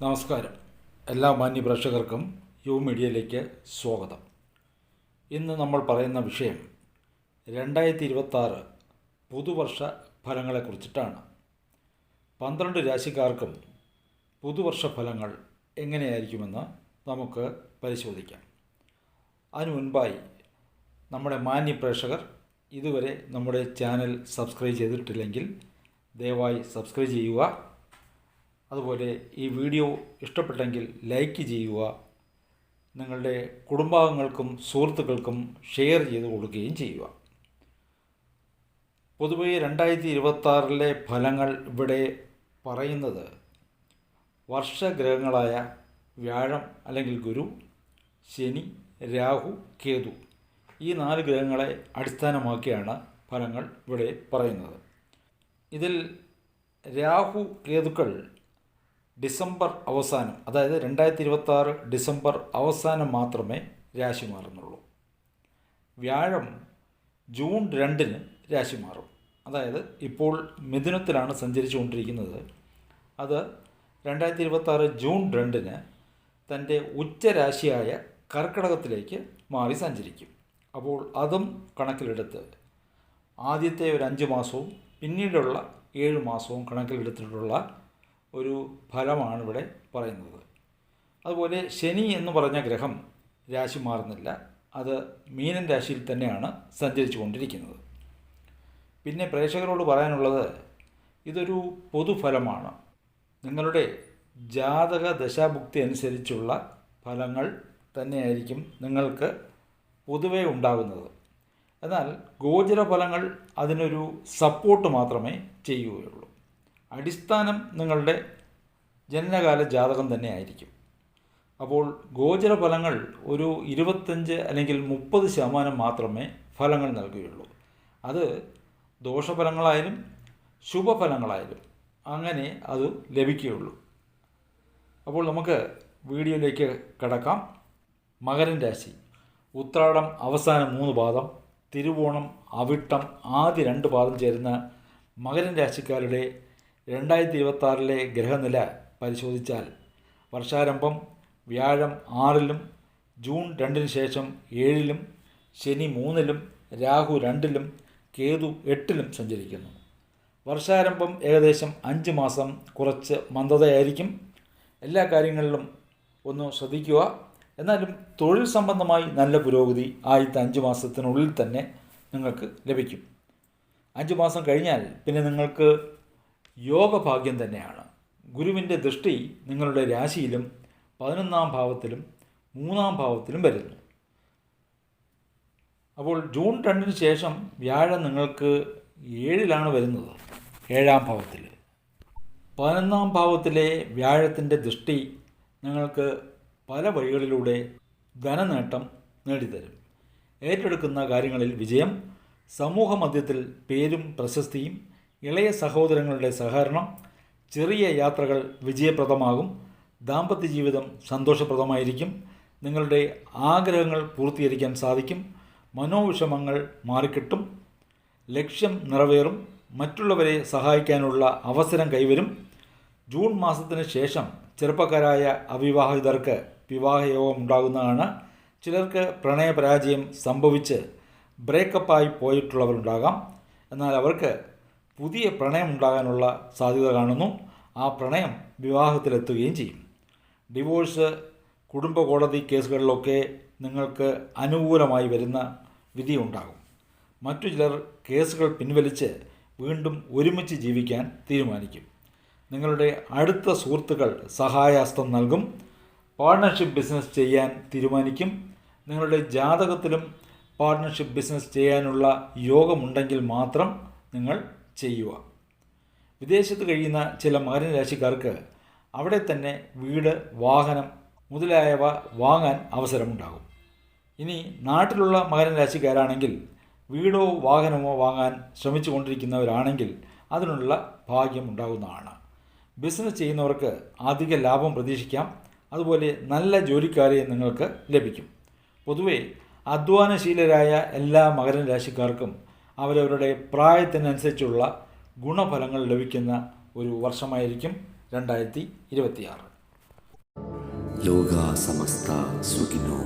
നമസ്കാരം. എല്ലാ മാന്യ പ്രേക്ഷകർക്കും യു മീഡിയയിലേക്ക് സ്വാഗതം. ഇന്ന് നമ്മൾ പറയുന്ന വിഷയം രണ്ടായിരത്തി ഇരുപത്താറ് പുതുവർഷ ഫലങ്ങളെക്കുറിച്ചിട്ടാണ് പന്ത്രണ്ട് രാശിക്കാർക്കും പുതുവർഷ ഫലങ്ങൾ എങ്ങനെയായിരിക്കുമെന്ന് നമുക്ക് പരിശോധിക്കാം. അതിനു മുൻപായി നമ്മുടെ മാന്യ പ്രേക്ഷകർ ഇതുവരെ നമ്മുടെ ചാനൽ സബ്സ്ക്രൈബ് ചെയ്തിട്ടില്ലെങ്കിൽ ദയവായി സബ്സ്ക്രൈബ് ചെയ്യുക. അതുപോലെ ഈ വീഡിയോ ഇഷ്ടപ്പെട്ടെങ്കിൽ ലൈക്ക് ചെയ്യുക നിങ്ങളുടെ കുടുംബാംഗങ്ങൾക്കും സുഹൃത്തുക്കൾക്കും ഷെയർ ചെയ്ത് കൊടുക്കുകയും ചെയ്യുക. പൊതുവേ രണ്ടായിരത്തി ഇരുപത്താറിലെ ഫലങ്ങൾ ഇവിടെ പറയുന്നത് വർഷഗ്രഹങ്ങളായ വ്യാഴം അല്ലെങ്കിൽ ഗുരു ശനി രാഹു കേതു ഈ നാല് ഗ്രഹങ്ങളെ അടിസ്ഥാനമാക്കിയാണ് ഫലങ്ങൾ ഇവിടെ പറയുന്നത്. ഇതിൽ രാഹു കേതുക്കൾ ഡിസംബർ അവസാനം അതായത് രണ്ടായിരത്തി ഇരുപത്തി ഡിസംബർ അവസാനം മാത്രമേ രാശി മാറുന്നുള്ളൂ. വ്യാഴം ജൂൺ രണ്ടിന് രാശി മാറും. അതായത് ഇപ്പോൾ മിഥുനത്തിലാണ് സഞ്ചരിച്ചുകൊണ്ടിരിക്കുന്നത്. അത് രണ്ടായിരത്തി ഇരുപത്തി ജൂൺ രണ്ടിന് തന്റെ ഉച്ചരാശിയായ കർക്കിടകത്തിലേക്ക് മാറി സഞ്ചരിക്കും. അപ്പോൾ അതും കണക്കിലെടുത്ത് ആദ്യത്തെ ഒരു അഞ്ച് മാസവും പിന്നീടുള്ള ഏഴ് മാസവും കണക്കിലെടുത്തിട്ടുള്ള ഒരു ഫലമാണ് ഇവിടെ പറയുന്നത്. അതുപോലെ ശനി എന്ന് പറഞ്ഞ ഗ്രഹം രാശി മാറുന്നില്ല. അത് മീനൻ രാശിയിൽ തന്നെയാണ് സഞ്ചരിച്ചു കൊണ്ടിരിക്കുന്നത് പിന്നെ പ്രേക്ഷകരോട് പറയാനുള്ളത് ഇതൊരു പൊതുഫലമാണ്. നിങ്ങളുടെ ജാതക ദശാഭുക്തി അനുസരിച്ചുള്ള ഫലങ്ങൾ തന്നെയായിരിക്കും നിങ്ങൾക്ക് പൊതുവേ ഉണ്ടാകുന്നത്. എന്നാൽ ഗോചര ഫലങ്ങൾ അതിനൊരു സപ്പോർട്ട് മാത്രമേ ചെയ്യുകയുള്ളൂ. അടിസ്ഥാനം നിങ്ങളുടെ ജനനകാല ജാതകം തന്നെ ആയിരിക്കും. അപ്പോൾ ഗോചര ഫലങ്ങൾ ഒരു ഇരുപത്തഞ്ച് അല്ലെങ്കിൽ മുപ്പത് ശതമാനം മാത്രമേ ഫലങ്ങൾ നൽകുകയുള്ളൂ. അത് ദോഷഫലങ്ങളായാലും ശുഭഫലങ്ങളായാലും അങ്ങനെ അത് ലഭിക്കുകയുള്ളൂ. അപ്പോൾ നമുക്ക് വീഡിയോയിലേക്ക് കടക്കാം. മകരൻ രാശി. ഉത്രാടം അവസാന മൂന്ന് പാദം തിരുവോണം അവിട്ടം ആദ്യ രണ്ട് പാദം ചേരുന്ന മകരൻ രാശിക്കാരുടെ രണ്ടായിരത്തി ഇരുപത്താറിലെ ഗ്രഹനില പരിശോധിച്ചാൽ വർഷാരംഭം വ്യാഴം ആറിലും ജൂൺ രണ്ടിന് ശേഷം ഏഴിലും ശനി മൂന്നിലും രാഹു രണ്ടിലും കേതു എട്ടിലും സഞ്ചരിക്കുന്നു. വർഷാരംഭം ഏകദേശം അഞ്ച് മാസം കുറച്ച് മന്ദതയായിരിക്കും. എല്ലാ കാര്യങ്ങളിലും ഒന്ന് ശ്രദ്ധിക്കുക. എന്നാലും തൊഴിൽ സംബന്ധമായി നല്ല പുരോഗതി ആദ്യത്തെ അഞ്ച് മാസത്തിനുള്ളിൽ തന്നെ നിങ്ങൾക്ക് ലഭിക്കും. അഞ്ച് മാസം കഴിഞ്ഞാൽ പിന്നെ നിങ്ങൾക്ക് യോഗഭാഗ്യം തന്നെയാണ്. ഗുരുവിന്റെ ദൃഷ്ടി നിങ്ങളുടെ രാശിയിലും പതിനൊന്നാം ഭാവത്തിലും മൂന്നാം ഭാവത്തിലും വരുന്നു. അപ്പോൾ ജൂൺ രണ്ടിന് ശേഷം വ്യാഴം നിങ്ങൾക്ക് ഏഴിലാണ് വരുന്നത് ഏഴാം ഭാവത്തിൽ. പതിനൊന്നാം ഭാവത്തിലെ വ്യാഴത്തിന്റെ ദൃഷ്ടി നിങ്ങൾക്ക് പല വഴികളിലൂടെ ധനനേട്ടം നേടിത്തരും. ഏറ്റെടുക്കുന്ന കാര്യങ്ങളിൽ വിജയം സമൂഹ മധ്യത്തിൽ പേരും പ്രശസ്തിയും ഇളയ സഹോദരങ്ങളുടെ സഹകരണം ചെറിയ യാത്രകൾ വിജയപ്രദമാകും ദാമ്പത്യ ജീവിതം സന്തോഷപ്രദമായിരിക്കും നിങ്ങളുടെ ആഗ്രഹങ്ങൾ പൂർത്തീകരിക്കാൻ സാധിക്കും മനോവിഷമങ്ങൾ മാറിക്കിട്ടും ലക്ഷ്യം നിറവേറും മറ്റുള്ളവരെ സഹായിക്കാനുള്ള അവസരം കൈവരും. ജൂൺ മാസത്തിന് ശേഷം ചെറുപ്പക്കാരായ അവിവാഹിതർക്ക് വിവാഹയോഗം ഉണ്ടാകുന്നതാണ് ചിലർക്ക് പ്രണയപരാജയം സംഭവിച്ച് ബ്രേക്കപ്പായി പോയിട്ടുള്ളവരുണ്ടാകാം. എന്നാൽ അവർക്ക് പുതിയ പ്രണയം ഉണ്ടാകാനുള്ള സാധ്യത കാണുന്നു. ആ പ്രണയം വിവാഹത്തിലെത്തുകയും ചെയ്യും. ഡിവോഴ്സ് കുടുംബ കോടതി കേസുകളിലൊക്കെ നിങ്ങൾക്ക് അനുകൂലമായി വരുന്ന വിധിയുണ്ടാകും. മറ്റു ചിലർ കേസുകൾ പിൻവലിച്ച് വീണ്ടും ഒരുമിച്ച് ജീവിക്കാൻ തീരുമാനിക്കും. നിങ്ങളുടെ അടുത്ത സുഹൃത്തുക്കൾ സഹായഹസ്തം നൽകും. പാർട്ട്ണർഷിപ്പ് ബിസിനസ് ചെയ്യാൻ തീരുമാനിക്കും. നിങ്ങളുടെ ജാതകത്തിലും പാർട്ട്ണർഷിപ്പ് ബിസിനസ് ചെയ്യാനുള്ള യോഗമുണ്ടെങ്കിൽ മാത്രം നിങ്ങൾ ചെയ്യുക. വിദേശത്ത് കഴിയുന്ന ചില മകരരാശിക്കാർക്ക് അവിടെ തന്നെ വീട് വാഹനം മുതലായവ വാങ്ങാൻ അവസരമുണ്ടാകും. ഇനി നാട്ടിലുള്ള മകരൻ രാശിക്കാരാണെങ്കിൽ വീടോ വാഹനമോ വാങ്ങാൻ ശ്രമിച്ചു കൊണ്ടിരിക്കുന്നവരാണെങ്കിൽ അതിനുള്ള ഭാഗ്യം ഉണ്ടാകുന്നതാണ്. ബിസിനസ് ചെയ്യുന്നവർക്ക് അധിക ലാഭം പ്രതീക്ഷിക്കാം. അതുപോലെ നല്ല ജോലിക്കാരെ നിങ്ങൾക്ക് ലഭിക്കും. പൊതുവെ അധ്വാനശീലരായ എല്ലാ മകരൻ രാശിക്കാർക്കും അവരവരുടെ പ്രായത്തിനനുസരിച്ചുള്ള ഗുണഫലങ്ങൾ ലഭിക്കുന്ന ഒരു വർഷമായിരിക്കും രണ്ടായിരത്തി ഇരുപത്തിയാറ്. ലോകാസമസ്ത സുഖിനോ